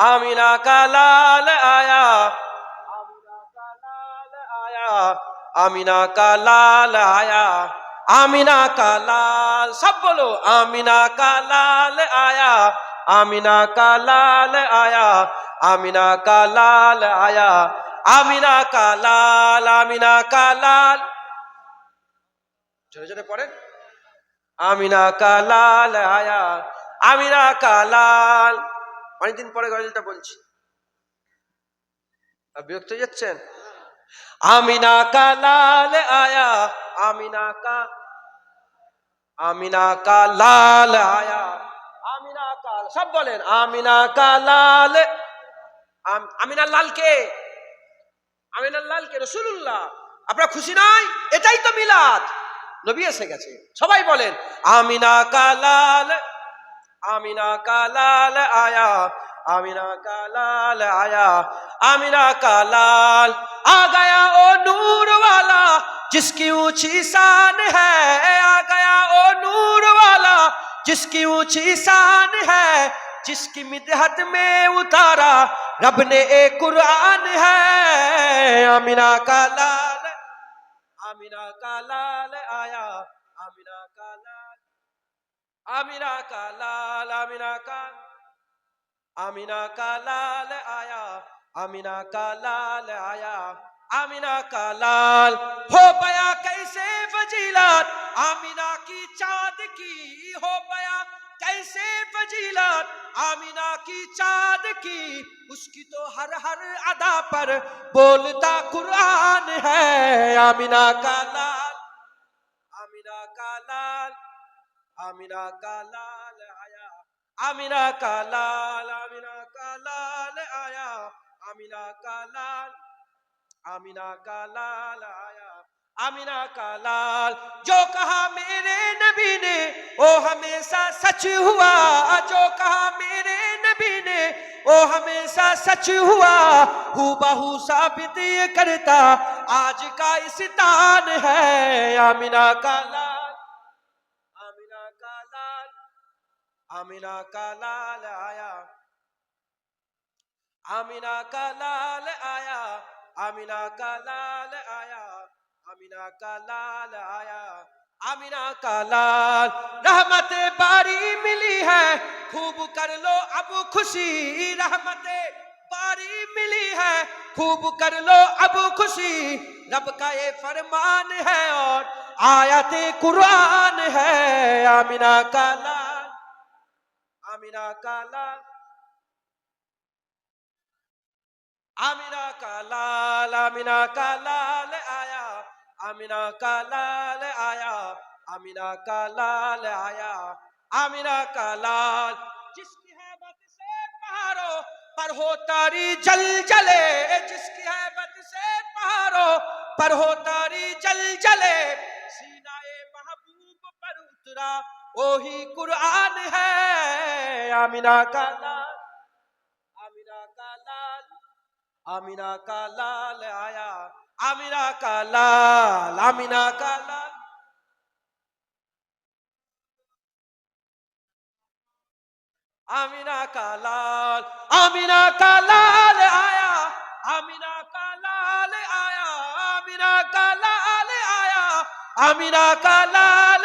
আমিনা কালাল আয়া। আমিনা কালাল আয়া। আমিনা কালাল সব বলো, আমিনা কালাল আয়া। আমিনা কালাল আয়া। আমিনা কালাল আয়া। আমিনা কালাল আমিনা কালাল। ঝরে ঝরে পড়ে আমিনা কালাল আয়া। আমিনা কালাল। অনেকদিন পরে গজলটা বলছি। বিরক্ত যাচ্ছেন? আমিনা কা লাল আয়া, আমিনা কা আমিনা কা লাল আয়া, আমিনা কা, সব বলেন, আমিনা কা লাল, আম- আমিনার লাল কে? আমিনার লাল কে? রসুল্লাহ আপনারা খুশি নয়? এটাই তো মিলাদ। নবী এসে গেছে। সবাই বলেন, আমিনা آمینا کا لال آیا آمینا کا لال آیا آمینا کا لال آ گیا او نور والا، جس کی اونچی شان ہے، آ گیا او نور والا، جس کی اونچی شان ہے، جس کی مدحت میں اتارا، رب نے ایک قرآن ہے آمینا کا لال آمینا کا لال آیا آمینا کا لال امینا کا لال امینا کا امینا کا لال آیا امینا کا لال آیا امینا کا لال ہو پیا کیسے فضیلت آمینہ کی چاند کی ہو پیا کیسے فضیلت آمینہ کی چاند کی اس کی تو ہر ہر ادا پر بولتا قرآن ہے امینا کا لال آمینا کا لال آیا آمینا کا لال آمینا کا لال آیا آمنا کا لال آمنا کا لال آیا آمینا کا لال۔ جو کہا میرے نبی نے وہ ہمیشہ سچ ہوا۔ جو کہا میرے نبی نے وہ ہمیشہ سچ ہوا۔ ہو بہو ثابت یہ کرتا، آج کا استان ہے آمینا کا لال۔ آمینہ کا لال آیا۔ آمینہ کا لال آیا۔ آمینہ کا لال آیا۔ آمینہ کا لال آیا۔ آمینہ کا لال۔ رحمت باری ملی ہے۔ خوب کر لو اب خوشی۔ رحمت باری ملی ہے۔ خوب کر لو اب خوشی۔ رب کا یہ فرمان ہے اور آیت قرآن ہے۔ آمینہ کا لال میرا کالا آمنا کا لال آمنا کا لال آیا آمنا کا لال آیا آمنا کا لال آیا آمنا کا لال جس کی حیبت سے پہاڑو پر ہو تاری جل جلے جس کی حیبت سے پہاڑو پر ہو تاری جل جلے سینہ محبوب پر اترا ওহি কুরআন হ্যায় আমিনা কালাল আমিনা কালাল আমিনা কালাল আয়া, আমিনা কালাল আমিনা কালাল। আমিনা কালাল আমিনা কালাল আয়া, আমিনা কালাল আয়া, আমিনা কালাল আয়া, আমিনা কালাল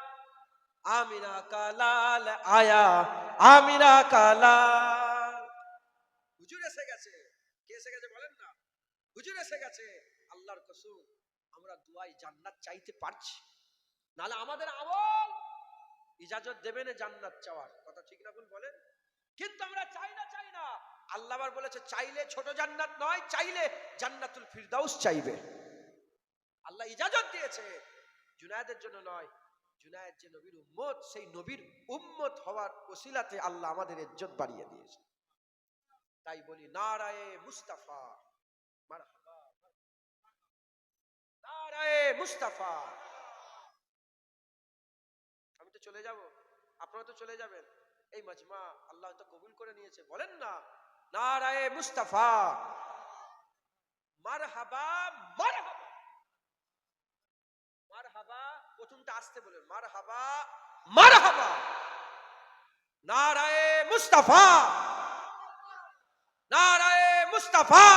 লাল আমিনা কা লাল আয়া আমিনা কা লাল হুজুর এসে গেছে। কে এসে গেছে বলেন না? হুজুর এসে গেছে। আল্লাহর কসম, আমরা দুয়াই জান্নাত চাইতে পারছি। নালে আমাদের আমল ইজাজত দেবে না জান্নাত চাওয়ার। কথা ঠিক না ভুল বলেন? কিন্তু আমরা চাই না চাই না। আল্লাহ আবার বলেছে, চাইলে ছোট জান্নাত নয়, চাইলে জান্নাতুল ফিরদাউস চাইবে। আল্লাহ ইজাজত দিয়েছে। জুনায়েদের জন্য নয় যে নবীর উম্মত, সেই নবীর উম্মত হওয়ার ওসিলাতে আল্লাহ আমাদের ইজ্জত বাড়িয়ে দিয়েছে। তাই বলি, নারায়ে মুস্তাফা। নারায়ে মুস্তাফা। আমি তো চলে যাব। আপনারা তো চলে যাবেন। এই মাজমা আল্লাহ তো কবুল করে নিয়েছে। বলেন না, নারায়ে মুস্তাফা। মারহাবা মারহাবা মারহাবা প্রথমটা আসতে বলেন, মারহাবা মারহাবা। নারায়ে মুস্তাফা নারায়ে মুস্তাফা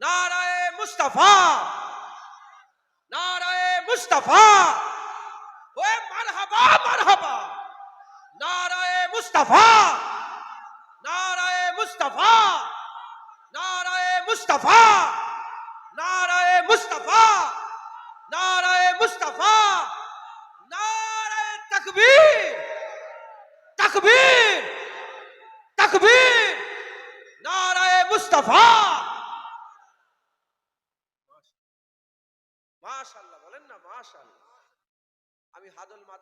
নারায়ে মুস্তাফা নারায়ে মুস্তাফা। ওয়ে মারহাবা মারহাবা। নারায়ে মুস্তাফা নারায়ে মুস্তাফা নারায়ে মুস্তাফা নারায়ে মুস্তাফা। নারায়ে মুস্তাফা, নারায় তকবীর তকবীর তকবীর, নারায় মুস্তাফা। মাশাআল্লাহ বলেন না মাশাআল্লাহ আমি হাদল মাদার